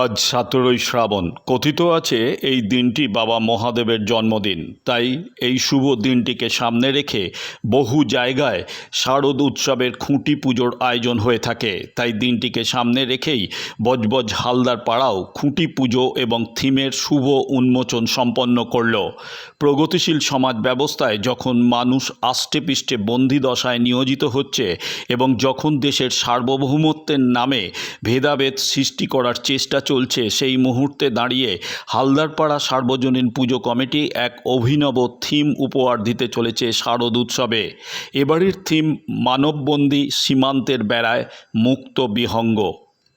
আজ সতেরোই শ্রাবণ। কথিত আছে, এই দিনটি বাবা মহাদেবের জন্মদিন। তাই এই শুভ দিনটিকে সামনে রেখে বহু জায়গায় শারদ উৎসবের খুঁটি পুজোর আয়োজন হয়ে থাকে। তাই দিনটিকে সামনে রেখেই বজবজ হালদার পাড়াও খুঁটি পুজো এবং থিমের শুভ উন্মোচন সম্পন্ন করল। প্রগতিশীল সমাজ ব্যবস্থায় যখন মানুষ আষ্টেপৃষ্টে বন্দি দশায় নিয়োজিত হচ্ছে এবং যখন দেশের সার্বভৌমত্বের নামে ভেদাভেদ সৃষ্টি করার চেষ্টা চলছে। সেই মুহূর্তে দাঁড়িয়ে হালদারপাড়া সার্বজনীন পুজো কমিটি এক অভিনব থিম উপহার দিতে চলেছে শারদ উৎসবে। এবারের থিম মানববন্দি সীমান্তের বেড়ায় মুক্ত বিহঙ্গ।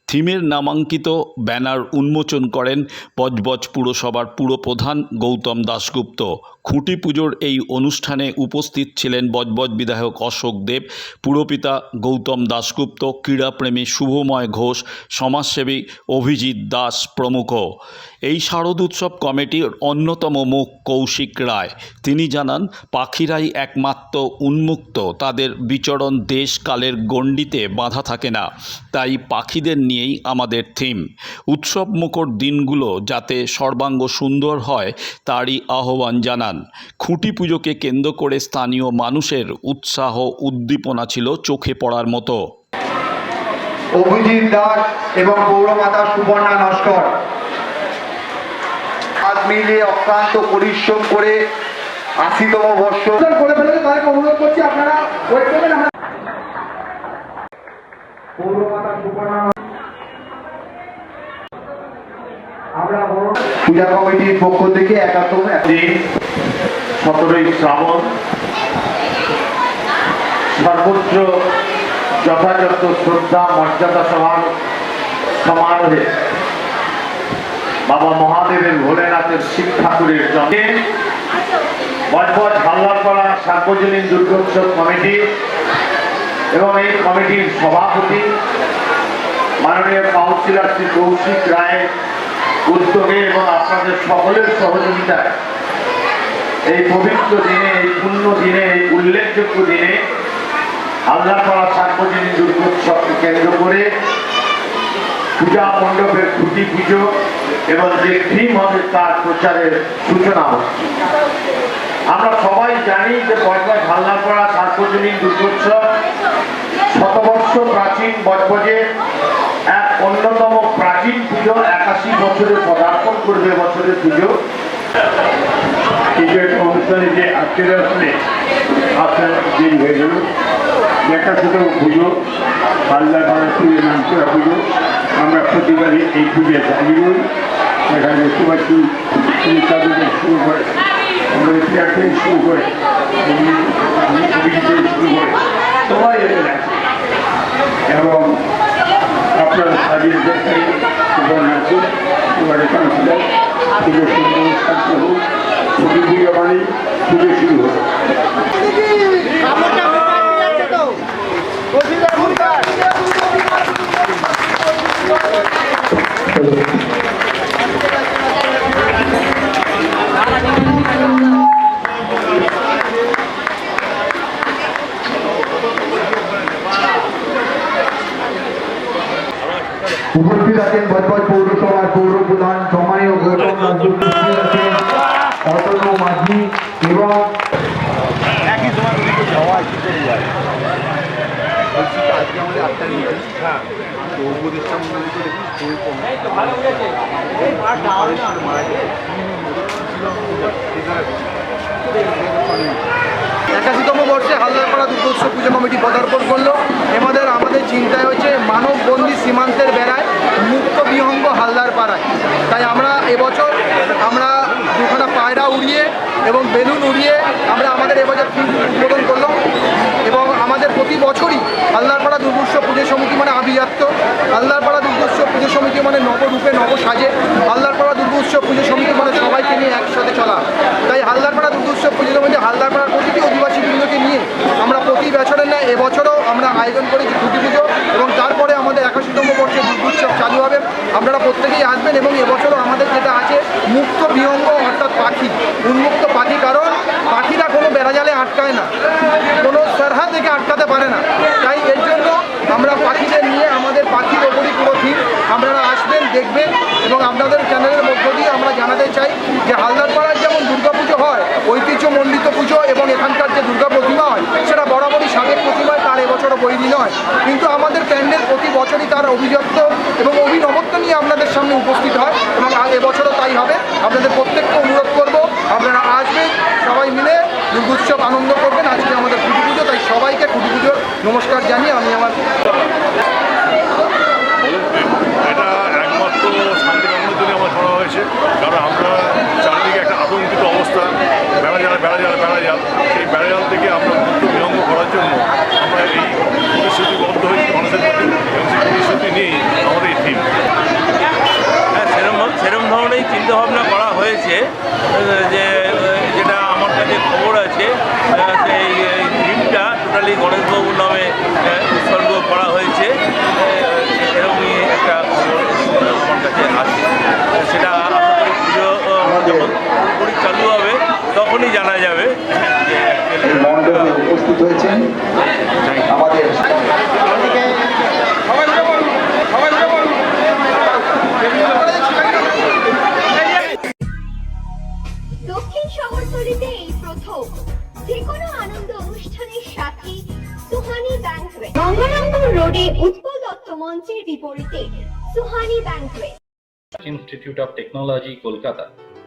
থিমের নামাঙ্কিত ব্যানার উন্মোচন করেন বজবজ পুরসভার পুরপ্রধান গৌতম দাশগুপ্ত। খুঁটি পুজোর এই অনুষ্ঠানে উপস্থিত ছিলেন বজবজ বিধায়ক অশোক দেব, পুরপিতা গৌতম দাশগুপ্ত, ক্রীড়াপ্রেমী শুভময় ঘোষ, সমাজসেবী অভিজিৎ দাস প্রমুখ। এই শারদ উৎসব কমিটির অন্যতম মুখ কৌশিক রায়। তিনি জানান, পাখিরাই একমাত্র উন্মুক্ত, তাদের বিচরণ দেশ কালের গণ্ডিতে বাঁধা থাকে না। তাই পাখিদের নিয়েই আমাদের থিম। উৎসব মুখর দিনগুলো যাতে সর্বাঙ্গ সুন্দর হয়, তারই আহ্বান জানান খুঁটি পুজোকে কেন্দ্র করে স্থানীয় মানুষের উৎসাহ উদ্দীপনা ছিল চোখে পড়ার মতো। অভিজিৎ দাস এবং গৌরমাতা সুবর্ণা নস্কর। হাত মিলিয়ে অক্লান্ত পরিশ্রম করে আশিতম বর্ষ। করে ফেলেছে তাদেরকে অনুরোধ করছি আপনারা ওয়েট করবেন গৌরমাতা সুবর্ণা আমরা পূজা কমিটির পক্ষ থেকে একাত্তম দিন সতেরোই শ্রাবণ। সর্বোচ্চ যথাযথ শ্রদ্ধা, মর্যাদা সমান সমারোহে বাবা মহাদেবের ভোলেনাথের শিব ঠাকুরের জন্মে বজবজ হাল্লারপাড়া সার্বজনীন দুর্গোৎসব কমিটি এবং এই কমিটির সভাপতি মাননীয় কাউন্সিলর শ্রী কৌশিক রায় উদ্যোগে এবং আপনাদের সকলের সহযোগিতায় এই পবিত্র দিনে, এই পুণ্য দিনে, এই উল্লেখযোগ্য দিনে আল্লাহ আল্লাহপাড়া সার্বজনীন দুর্গোৎসবকে কেন্দ্র করে পূজা মণ্ডপের খুঁটি পুজো এবং যে থিম হবে তার প্রচারের সূচনা হচ্ছে আমরা সবাই জানি যে বজবজ হাল্লাপাড়া সার্বজনীন দুর্গোৎসব শতবর্ষ প্রাচীন বজবজে এক অন্যতম প্রাচীন পুজো, একাশি বছরে পদার্পণ করবে বছরের পুজো। কিছু একটা অনুষ্ঠানে যে আজকের আসলে আপনার দেরি হয়ে গেল। একটা শুধু পুজো, পাল্লা পাড়া পুজো নামচুরা পুজো। আমরা প্রতিবারই এই পুজোয় দাঁড়িয়ে এখানে দেখতে পাচ্ছি তিনি তাদের শুরু করে। আমাদের প্লেয়ার থেকে শুরু করে শুরু করে সবাই এবং আপনারা সাজিয়ে দেখেন এবং আছে এবারে কাউন্সিলার পুজো অনুষ্ঠান শুরু ছবি পুজো মানে পুজো শুরু উপস্থিত আছেন বজবজ পৌরসভার পৌর প্রধান সম্মানীয় গৌতম দাসগুপ্ত উপস্থিত আছেন অতনু মাঝি এবং একাশিতম বর্ষে হালদারপাড়া দুর্গোৎসব পুজো কমিটি পদার্পণ করল। এমাদের আমাদের চিন্তায় হচ্ছে মানববন্দি সীমান্তের বেড়ায় মুক্ত বিহঙ্গ হালদার পাড়ায় তাই আমরা এবছর আমরা দুখানা পায়রা উড়িয়ে এবং বেলুন উড়িয়ে আমরা আমাদের এবছর উদ্বোধন করলাম এবং আমাদের প্রতি বছরই হালদারপাড়া দুর্গোৎসব পুজো সমিতি মানে আভিজাত্য হালদারপাড়া দুর্গোৎসব পুজো সমিতি মানে নবরূপে নব সাজে হালদারপাড়া দুর্গোৎসব পুজো সমিতি মানে সবাইকে নিয়ে একসাথে চলা। তাই হালদারপাড়া দুর্গোৎসব পুজো সমিতি হালদারপাড়ার প্রতিটি অধিবাসী বৃন্দকে নিয়ে আমরা প্রতি বছরের না এবছরও আমরা আয়োজন করেছি খুঁটি পুজো এবং তারপরে আমাদের একাশিতম বর্ষে দুর্গোৎসব চালু হবে আপনারা প্রত্যেকেই আসবেন এবং এবছরও আমাদের যেটা আছে মুক্ত বিহঙ্গ অর্থাৎ পাখি পাখি উন্মুক্ত পাখি কারণ পাখিরা কোনো বেড়াজালে আটকায় না কোনো সারহা থেকে আটকাতে পারে না তাই এর জন্য আমরা পাখিদের নিয়ে আমাদের পাখির ওপরই পুরো থিম আপনারা আসবেন দেখবেন এবং আপনাদের চ্যানেলের মধ্য দিয়ে আমরা জানাতে চাই যে হালদারপাড়ার যেমন দুর্গাপুজো হয় ঐতিহ্যমণ্ডিত পুজো এবং এখানকার যে দুর্গা প্রতিমা হয় সেটা বরাবরই সাবেক তার বৈরী নয় কিন্তু আমাদের প্যান্ডেল প্রতি বছরই তার অভিযুক্ত এবং অভিনবত্ব নিয়ে আপনাদের সামনে উপস্থিত হয় এবং এবছরও তাই হবে। আপনাদের প্রত্যেককে অনুরোধ করব, আপনারা আসবেন, সবাই মিলে দুর্গোৎসব আনন্দ করবেন। আজকে আমাদের খুঁটি পুজো, তাই সবাইকে খুঁটি পুজোর নমস্কার জানিয়ে আমি আমার এটা একমাত্র শান্তিরঙ্গনের জন্য আমার করা হয়েছে কারণ আমরা চারিদিকে একটা আতঙ্কিত অবস্থা বেড়া জাল বেড়া জাল বেড়া জাল সেই বেড়া জাল থেকে আমরা মুক্ত বিহঙ্গ করার জন্য আমরা এই প্রতিশ্রুতিবদ্ধ হয়েছি মানুষের প্রতি এবং সেই প্রতিশ্রুতি নিয়েই আমাদের এই থিম হ্যাঁ সেরম সেরম ধরনেরই চিন্তাভাবনা করা হয়েছে আহ, যে আহ, যেটা আমার কাছে খবর আছে আহ, সেই থিমটা টোটালি গণেশবাবুর নামে আহ, উৎসর্গ করা হয়েছে আহ, এরকমই একটা খবর আমার কাছে আছে আহ, সেটা আশা করি পুজো আহ, যখন পুরোপুরি চালু হবে তখনই জানা যাবে। উপস্থিত হয়েছেন আমাদের দক্ষিণ শহরতলিতে এই প্রথম যে কোনো আনন্দ অনুষ্ঠানের সাথে সুহানি ব্যাংকুয়েট গঙ্গারামপুর রোডে উৎপল দত্ত মঞ্চের বিপরীতে Suhani banquet Institute of Technology, Kolkata,